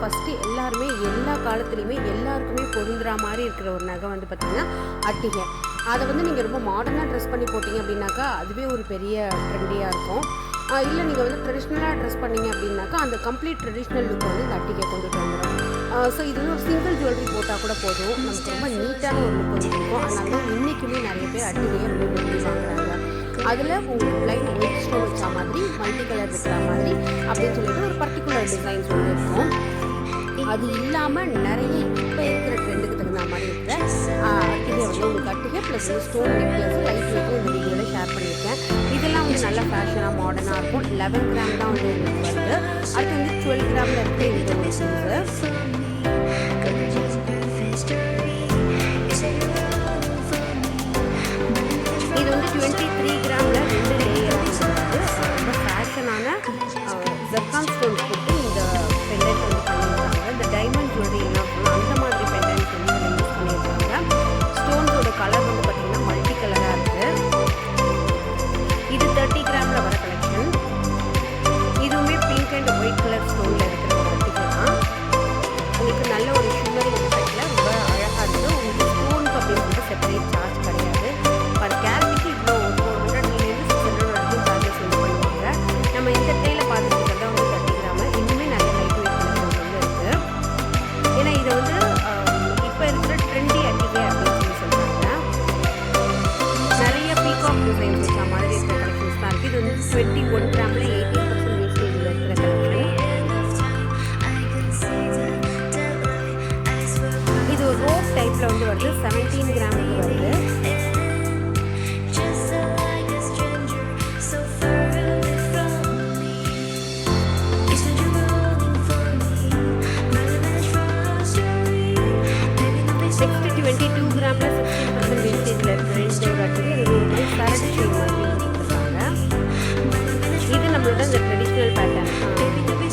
First எல்லாருமே எல்லா காலத்துலேயுமே எல்லாருக்குமே பொருந்துற மாதிரி இருக்கிற ஒரு நகை வந்து பார்த்திங்கன்னா அட்டிகை. அதை வந்து நீங்கள் ரொம்ப மாடர்னாக ட்ரெஸ் பண்ணி போட்டிங்க அப்படின்னாக்கா அதுவே ஒரு பெரிய ட்ரெண்டியாக இருக்கும். இல்லை நீங்கள் வந்து ட்ரெடிஷ்னலாக ட்ரெஸ் பண்ணீங்க அப்படின்னாக்கா அந்த கம்ப்ளீட் ட்ரெடிஷ்னல் லுக் வந்து இந்த அட்டிகை கொண்டுட்டு வந்துடும் ஸோ இது வந்து சிங்கிள் ஜுவல்லரி போட்டால் கூட போதும். நமக்கு ரொம்ப நீட்டான ஒரு லுக் வந்து இருக்கும். அதனால தான் இன்றைக்குமே நிறைய பேர் அட்டிகையை ரொம்ப விரும்பி வாங்குறாங்க. அதில் உங்களுக்கு லைன் ஒயிட் ஸ்டோன் வச்ச மாதிரி மல்டி கலர் இருக்கிற மாதிரி அப்படின்னு சொல்லிட்டு ஒரு பர்டிகுலர் டிசைன்ஸ் வந்து இருக்கும். அது இல்லாமல் நிறைய இப்போ இருக்கிற ட்ரெண்டுக்கு தகுந்த மாதிரி இருக்கிற அட்டிகை வந்து உங்களுக்கு அட்டிகை ப்ளஸ் வந்து ஸ்டோன் நெக்லஸ் லைட் வெயிட்டும் இந்த வீடியோவில் ஷேர் பண்ணியிருக்கேன். இதெல்லாம் வந்து நல்ல ஃபேஷனாக மாடர்னாக இருக்கும். லெவன் கிராம் தான் வந்து உங்களுக்கு வருது. அடுத்து வந்து டுவெல் கிராமில் இருக்கிற இந்த ஒரு பிங்க் ஒயிட் கலர் ஸ்டோனில் இருக்கிற ஒரு உங்களுக்கு நல்ல ஒரு ஷிம்மரிங் எஃபெக்டில் ரொம்ப அழகாக இருக்குது உங்களுக்கு ஸ்டோனுக்கு அப்படின்னு வந்து செப்பரேட் சார்ஜ் கிடையாது. பர் கேரட்டுக்கு இவ்வளோ ஒரு ஃபோர் ஹண்ட்ரட்லேருந்து சிக்ஸ் ஹண்ட்ரட் வரைக்கும் சார்ஜஸ் வந்து பண்ணுவாங்க. நம்ம இந்த ட்ரேயில் பார்த்துட்டு இருக்கிறதா வந்து தேர்ட்டி இன்னுமே நல்ல லைட் வெயிட் கலெக்ஷன்ஸ் வந்து இருக்குது ஏன்னா இதை வந்து இப்போ இருக்கிற ட்ரெண்டி அட்டிகை அப்படின்னு சொல்லி சொல்கிறாங்க நிறைய பீகாக் டிசைன்ஸ் வச்ச மாதிரி இருக்கிற கலெக்ஷன்ஸ் தான் இருக்குது இது வந்து டுவெண்ட்டி ஒன் கிராமில் எயிட்டி ரோப் டைப்பில் வந்து வருது. செவன்டீன் கிராமுக்கு வருது. நெக்ஸ்ட் டுவெண்ட்டி டூ கிராமில் சிக்ஸ்டீன் பர்சன்ட் வேஸ்டேஜில் இருக்கிற இது ஒரு மாதிரி சரடு ஷேப் மாதிரி கொடுத்துருக்காங்க. இது நம்மளோட இந்த ட்ரெடிஷ்னல் பேட்டர்ன்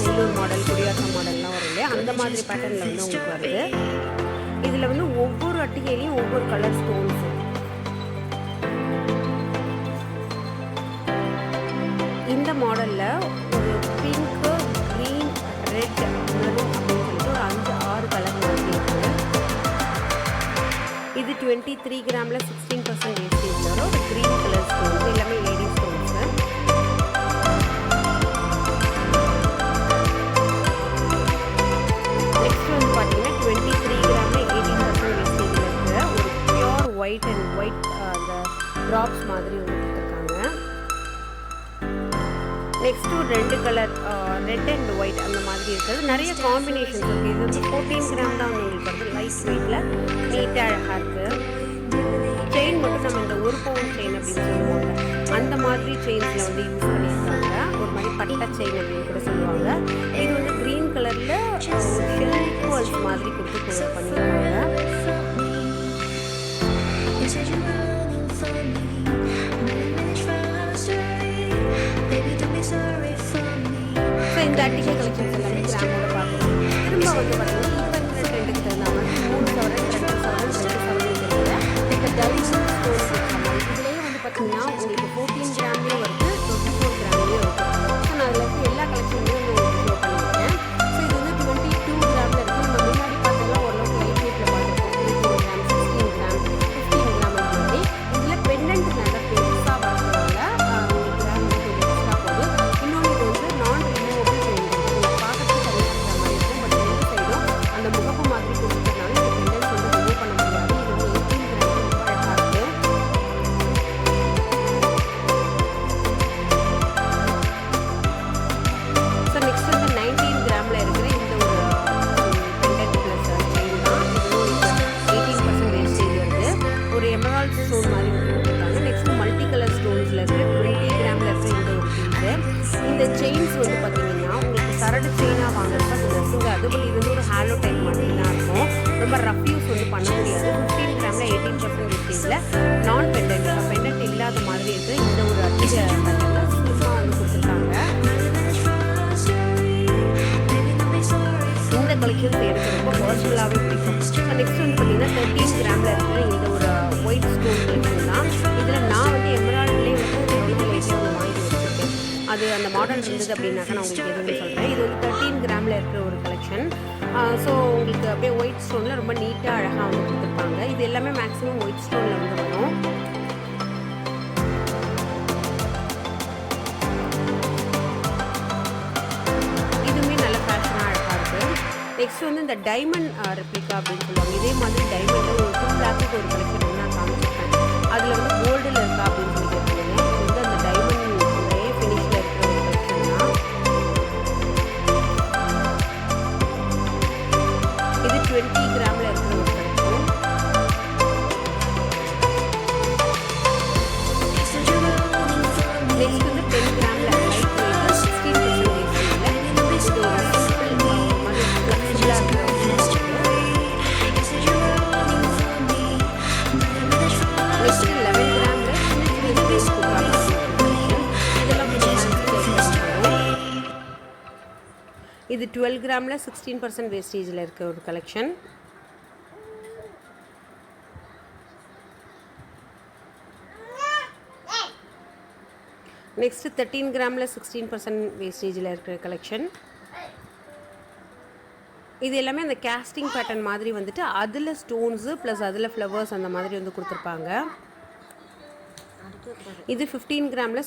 உள்ளூர் மாடல் குடியாத்தம் மாடல்லாம் வரும் இல்லையா? அந்த மாதிரி பேட்டர்னில் வந்து உங்களுக்கு வருது. இதில் வந்து ஒவ்வொரு அட்டிகையிலையும் ஒவ்வொரு கலர் ஸ்டோன்ஸ் இந்த மாடலில் ஒரு பிங்க்கு க்ரீன் ரெட் மெரூன் அப்படின்னு சொல்லிட்டு ஒரு அஞ்சு ஆறு கலர் மாதிரி இருக்குது இது டுவெண்ட்டி த்ரீ கிராமில் சிக்ஸ்டீன் பர்சன்ட் வேஸ்டேஜ் வரும் த்ரீ க்ரீன் ட்ராப்ஸ் மாதிரி வந்து கொடுத்துருக்காங்க நெக்ஸ்ட்டு ரெண்டு கலர் ரெட் அண்ட் ஒயிட் அந்த மாதிரி இருக்கிறது நிறைய காம்பினேஷன்ஸ் இருக்குது இது வந்து ஃபோர்டீன் கிராம் தான் உங்களுக்கு வந்து லைட் வெயிட்டில் நீட்டாக அழகாக இருக்குது செயின் மட்டும் நம்ம இந்த ஒரு பவுன் செயின் அப்படின்னு சொல்லுவாங்க அந்த மாதிரி செயின்ஸில் வந்து யூஸ் பண்ணியிருக்காங்க. ஒரு மாதிரி பட்டை செயின் அப்படின்னு கூட சொல்லுவாங்க. இது வந்து க்ரீன் கலரில் ஒரு ஷெல்ஃப் மாதிரி கொடுத்து பண்ணியிருக்காங்க. இந்த வந்து பார்த்தீங்கன்னா உங்களுக்கு சரடு செயினாக வாங்குறதுக்கு அது நசுங்காது பட் இது வந்து ஒரு ஹாலோ டைப் மாதிரி தான் இருக்கும். ரொம்ப ரஃப் யூஸ் வந்து பண்ண முடியாது. ஃபிஃப்டீன் கிராமில் எயிட்டீன் பர்சன்ட் வேஸ்டேஜில் நான் பெண்டன்ட் பெண்டன்ட் இல்லாத மாதிரி இருக்கிற இந்த ஒரு அட்டிகை பேட்டர்னில் ஸ்லிம்மாக வந்து கொடுத்துருக்காங்க. இந்த கலெக்ஷன்ஸ் எனக்கு ரொம்ப பர்சனலாகவே பிடிக்கும். நெக்ஸ்ட் வந்து பார்த்தீங்கன்னா தேர்ட்டீன் கிராமில் இருக்கிற அந்த மாடல் இருந்தது அப்படின்னாக்கா நான் உங்களுக்கு எதுவும் சொல்கிறேன் இது வந்து தேர்ட்டீன் கிராமில் இருக்கிற ஒரு கலெக்ஷன் ஸோ உங்களுக்கு அப்படியே ஒயிட் ஸ்டோனில் ரொம்ப நீட்டாக அழகாக வந்து கொடுத்துருப்பாங்க. இது எல்லாமே மேக்ஸிமம் ஒயிட் ஸ்டோனில் வந்து வரும். இதுவுமே நல்ல ஃபேஷனாக அழகாக இருக்குது நெக்ஸ்ட் வந்து இந்த டைமண்ட் ரெப்ளிகா அப்படின்னு சொல்லுவாங்க. இதே மாதிரி டைமண்ட் ஒரு டூ லேக்கு ஒரு கலெக்ஷன் நான் காமிச்சிருக்கேன். அதில் வந்து கோல்டில் இருக்கா அப்படின்னு இது டுவெல் கிராமில் சிக்ஸ்டீன் பர்சன்ட் வேஸ்டேஜில் இருக்க ஒரு கலெக்ஷன். நெக்ஸ்ட்டு தேர்ட்டீன் கிராமில் சிக்ஸ்டீன் பர்சன்ட் வேஸ்டேஜில் இருக்கிற கலெக்ஷன். இது எல்லாமே அந்த கேஸ்டிங் பேட்டர்ன் மாதிரி வந்துட்டு அதில் ஸ்டோன்ஸு ப்ளஸ் அதில் ஃப்ளவர்ஸ் அந்த மாதிரி வந்து கொடுத்துருப்பாங்க. இது ஃபிஃப்டீன் கிராமில்